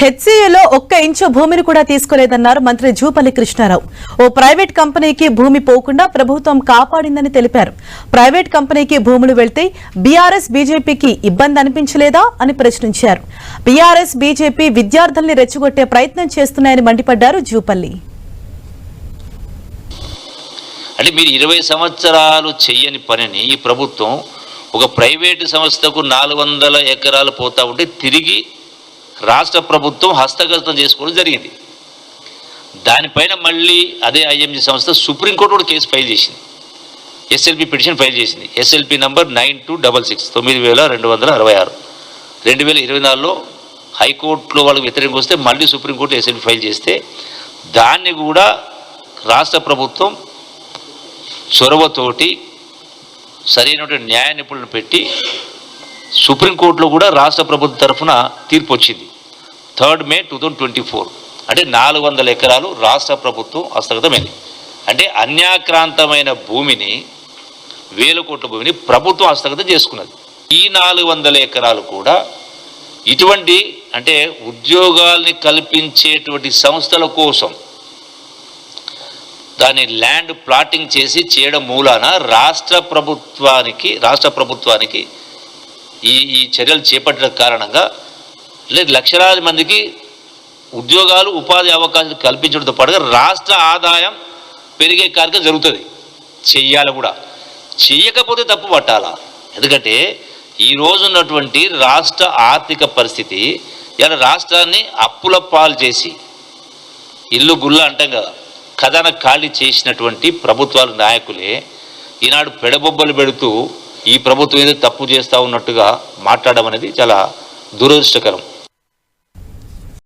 హెచ్సిఏలో ఒక్క ఇంచు భూమిని కూడా తీసుకోలేదన్నారు మంత్రి జూపల్లి కృష్ణారావు. ఓ ప్రైవేట్ కంపెనీకి భూమి పోకుండా ప్రభుత్వం కాపాడిందని తెలిపారు. ప్రైవేట్ కంపెనీకి భూములు వెళ్తే బీఆర్ఎస్ బీజేపీకి ఇబ్బంది అనిపించలేదా అని ప్రశ్నించారు. బీఆర్ఎస్ బీజేపీ విద్యార్థుల్ని రెచ్చగొట్టే ప్రయత్నం చేస్తున్నాయని మండిపడ్డారు జూపల్లి. అంటే మీరు ఇరవై సంవత్సరాలు చెయ్యని పనిని ఈ ప్రభుత్వం ఒక ప్రైవేటు సంస్థకు నాలుగు వందల ఎకరాలు పోతా ఉంటే తిరిగి రాష్ట్ర ప్రభుత్వం హస్తగతం చేసుకోవడం జరిగింది. దానిపైన మళ్ళీ అదే ఐఎంజీ సంస్థ సుప్రీంకోర్టు కూడా కేసు ఫైల్ చేసింది. ఎస్ఎల్పి పిటిషన్ ఫైల్ చేసింది. SLP number nine two double six తొమ్మిది వేల రెండు వందల అరవై ఆరు. రెండు వేల ఇరవై నాలుగులో హైకోర్టులో వాళ్ళకి వ్యతిరేకం వస్తే మళ్ళీ సుప్రీంకోర్టు ఎస్ఎల్పి ఫైల్ చేస్తే దాన్ని కూడా రాష్ట్ర ప్రభుత్వం చొరవతోటి సరైనటువంటి న్యాయ నిపుణులను పెట్టి సుప్రీంకోర్టులో కూడా రాష్ట్ర ప్రభుత్వం తరఫున తీర్పు వచ్చింది. Third May two thousand twenty four. అంటే నాలుగు వందల ఎకరాలు రాష్ట్ర ప్రభుత్వం హస్తగతమైంది అంటే అన్యాక్రాంతమైన భూమిని వేల కోట్ల భూమిని ప్రభుత్వం హస్తగతం చేసుకున్నది. ఈ నాలుగు వందల ఎకరాలు కూడా ఇటువంటి అంటే ఉద్యోగాల్ని కల్పించేటువంటి సంస్థల కోసం దాన్ని ల్యాండ్ ప్లాటింగ్ చేసి చేయడం మూలాన రాష్ట్ర ప్రభుత్వానికి రాష్ట్ర ప్రభుత్వానికి ఈ ఈ చర్యలు చేపట్టడం కారణంగా లేదు లక్షలాది మందికి ఉద్యోగాలు ఉపాధి అవకాశాలు కల్పించడంతో పాటుగా రాష్ట్ర ఆదాయం పెరిగే కార్యక్రమం జరుగుతుంది. చెయ్యాలి కూడా. చెయ్యకపోతే తప్పు పట్టాలా. ఎందుకంటే ఈ ఉన్నటువంటి రాష్ట్ర ఆర్థిక పరిస్థితి ఇలా రాష్ట్రాన్ని అప్పుల పాలు చేసి ఇల్లు గుళ్ళ అంటాం కదా కథన ఖాళీ చేసినటువంటి ప్రభుత్వాల నాయకులే ఈనాడు పెడబొబ్బలు పెడుతూ ఈ ప్రభుత్వం ఏదో తప్పు చేస్తూ ఉన్నట్టుగా మాట్లాడడం అనేది చాలా దురదృష్టకరం.